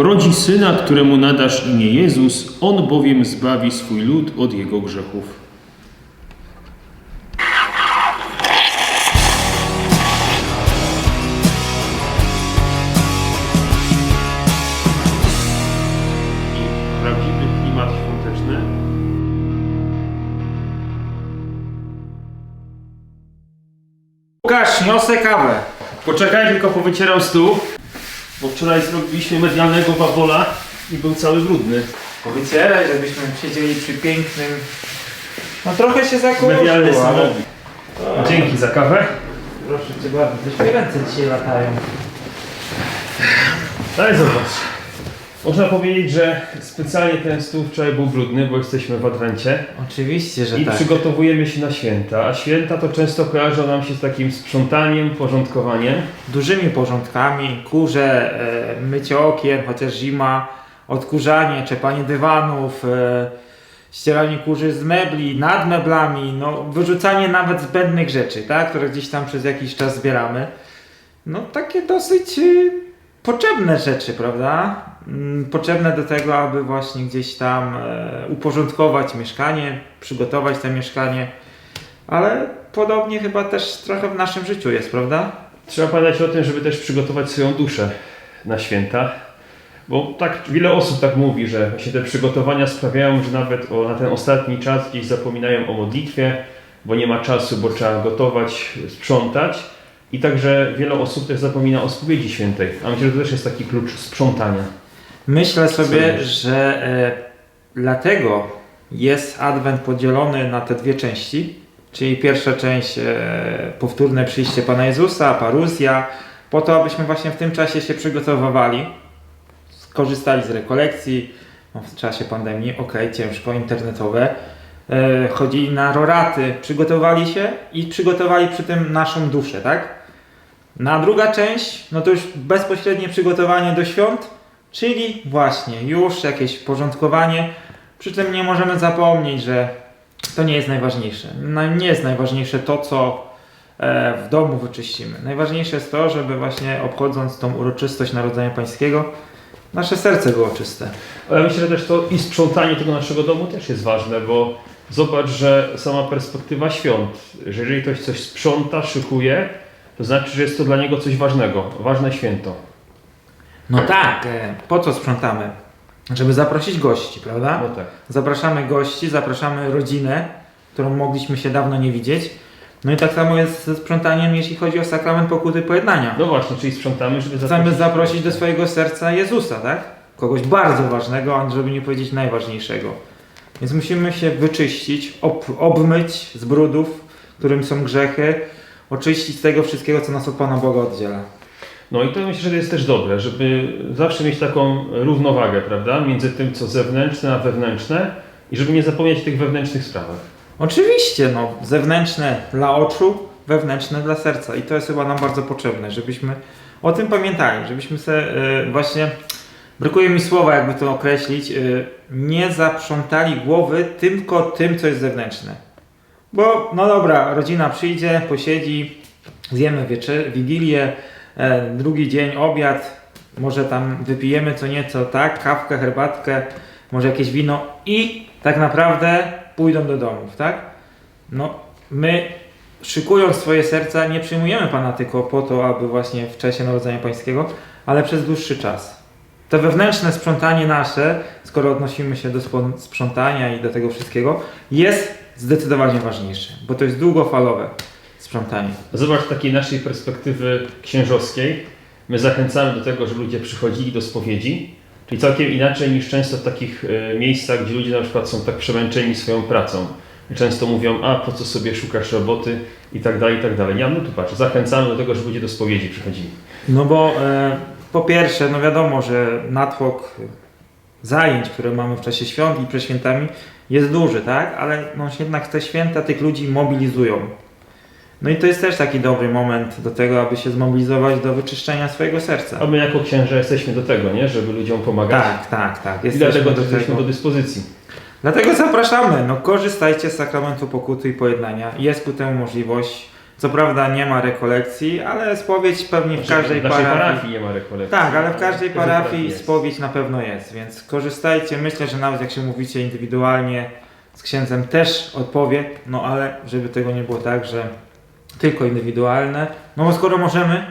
Porodzi syna, któremu nadasz imię Jezus, on bowiem zbawi swój lud od jego grzechów. I prawdziwy klimat świąteczny. Łukasz, niosę kawę. Poczekaj, tylko powycieram stół, bo wczoraj zrobiliśmy medialnego babola i był cały brudny. Powycieraj, żebyśmy siedzieli przy pięknym... No trochę się zakurzyło, Medialny samochód. Dzięki za kawę. Proszę cię bardzo, też mi ręce dzisiaj latają. Daj zobacz. Można powiedzieć, że specjalnie ten stół wczoraj był brudny, bo jesteśmy w Adwencie Oczywiście, że i tak. przygotowujemy się na święta. A święta to często kojarzą nam się z takim sprzątaniem, porządkowaniem. Dużymi porządkami, kurze, e, mycie okien, chociaż zima, odkurzanie, czepanie dywanów, e, ścieranie kurzy z mebli, nad meblami, no wyrzucanie nawet zbędnych rzeczy, tak, które gdzieś tam przez jakiś czas zbieramy. No takie dosyć y, potrzebne rzeczy, prawda? Mm, Potrzebne do tego, aby właśnie gdzieś tam e, uporządkować mieszkanie, przygotować to mieszkanie, ale podobnie chyba też trochę w naszym życiu jest, prawda? Trzeba pamiętać o tym, żeby też przygotować swoją duszę na święta. Bo tak wiele osób tak mówi, że właśnie te przygotowania sprawiają, że nawet o, na ten ostatni czas gdzieś zapominają o modlitwie, bo nie ma czasu, bo trzeba gotować, sprzątać. I także wiele osób też zapomina o spowiedzi świętej. A myślę, że to też jest taki klucz sprzątania. Myślę sobie, że e, dlatego jest Adwent podzielony na te dwie części, czyli pierwsza część e, powtórne przyjście Pana Jezusa, paruzja, po to, abyśmy właśnie w tym czasie się przygotowywali, skorzystali z rekolekcji no, w czasie pandemii, ok, ciężko, internetowe, e, chodzili na roraty, przygotowali się i przygotowali przy tym naszą duszę, tak? Na druga część, no to już bezpośrednie przygotowanie do świąt, czyli właśnie już jakieś porządkowanie. Przy tym nie możemy zapomnieć, że to nie jest najważniejsze. Nie jest najważniejsze to, co e, w domu wyczyścimy. Najważniejsze jest to, żeby właśnie obchodząc tą uroczystość Narodzenia Pańskiego, nasze serce było czyste. Ale myślę, że też to i sprzątanie tego naszego domu też jest ważne, bo zobacz, że sama perspektywa świąt, że jeżeli ktoś coś sprząta, szykuje, to znaczy, że jest to dla niego coś ważnego, ważne święto. No tak, e, po co sprzątamy? Żeby zaprosić gości, prawda? No tak. Zapraszamy gości, zapraszamy rodzinę, którą mogliśmy się dawno nie widzieć. No i tak samo jest ze sprzątaniem, jeśli chodzi o sakrament pokuty pojednania. No właśnie, czyli sprzątamy, żeby Chcemy zaprosić do swojego serca Jezusa, tak? Kogoś bardzo ważnego, a żeby nie powiedzieć najważniejszego. Więc musimy się wyczyścić, ob, obmyć z brudów, którym są grzechy, oczyścić z tego wszystkiego, co nas od Pana Boga oddziela. No i to myślę, że jest też dobre, żeby zawsze mieć taką równowagę, prawda, między tym, co zewnętrzne, a wewnętrzne i żeby nie zapomnieć o tych wewnętrznych sprawach. Oczywiście, no, zewnętrzne dla oczu, wewnętrzne dla serca. I to jest chyba nam bardzo potrzebne, żebyśmy o tym pamiętali, żebyśmy sobie y, właśnie, brakuje mi słowa, jakby to określić, y, nie zaprzątali głowy tylko tym, co jest zewnętrzne. Bo, no dobra, rodzina przyjdzie, posiedzi, zjemy wieczę, wigilię, drugi dzień obiad, może tam wypijemy co nieco, tak, kawkę, herbatkę, może jakieś wino i tak naprawdę pójdą do domów, tak? No, my szykując swoje serca nie przyjmujemy Pana tylko po to, aby właśnie w czasie Narodzenia Pańskiego, ale przez dłuższy czas. To wewnętrzne sprzątanie nasze, skoro odnosimy się do sprzątania i do tego wszystkiego, jest zdecydowanie ważniejsze, bo to jest długofalowe sprzątanie. Zobacz z takiej naszej perspektywy księżowskiej. My zachęcamy do tego, żeby ludzie przychodzili do spowiedzi, czyli całkiem inaczej niż często w takich e, miejscach, gdzie ludzie na przykład są tak przemęczeni swoją pracą. I Często mówią, a po co sobie szukasz roboty i tak dalej, i tak dalej. Ja my tu patrz, zachęcamy do tego, żeby ludzie do spowiedzi przychodzili. No bo e, po pierwsze, no wiadomo, że natłok zajęć, które mamy w czasie świąt i przed świętami jest duży, tak? Ale no jednak te święta tych ludzi mobilizują. No i to jest też taki dobry moment do tego, aby się zmobilizować do wyczyszczenia swojego serca. A my jako księża jesteśmy do tego, nie? Żeby ludziom pomagać. Tak, tak, tak. I Jesteśmy dlatego do jesteśmy tego. do dyspozycji. Dlatego zapraszamy. No korzystajcie z sakramentu pokuty i pojednania. Jest ku temu możliwość. Co prawda nie ma rekolekcji, ale spowiedź pewnie w każdej w naszej parafii. parafii nie ma rekolekcji. Tak, ale w każdej każdej parafii spowiedź na pewno jest, więc korzystajcie. Myślę, że nawet jak się mówicie indywidualnie z księdzem też odpowie, no ale żeby tego nie było tak, że tylko indywidualne. No bo skoro możemy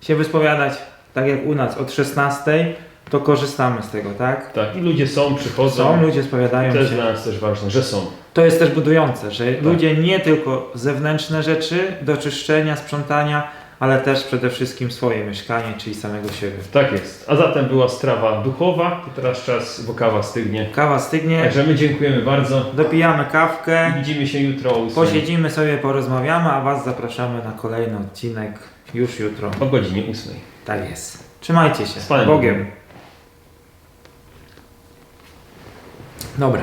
się wyspowiadać tak jak u nas od 16, to korzystamy z tego, tak? Tak, i ludzie są, przychodzą. Są, ludzie spowiadają to jest się. dla nas też ważne, że są. To jest też budujące, że Tak. ludzie nie tylko zewnętrzne rzeczy do czyszczenia, sprzątania, ale też przede wszystkim swoje mieszkanie, czyli samego siebie. Tak jest. A zatem była strawa duchowa, i teraz czas, bo kawa stygnie. Kawa stygnie, Także my dziękujemy bardzo. dopijamy kawkę, Widzimy się jutro o 8. posiedzimy sobie, porozmawiamy, a Was zapraszamy na kolejny odcinek już jutro. O godzinie 8. Tak jest. Trzymajcie się. Z Panem Bogiem. Dobra.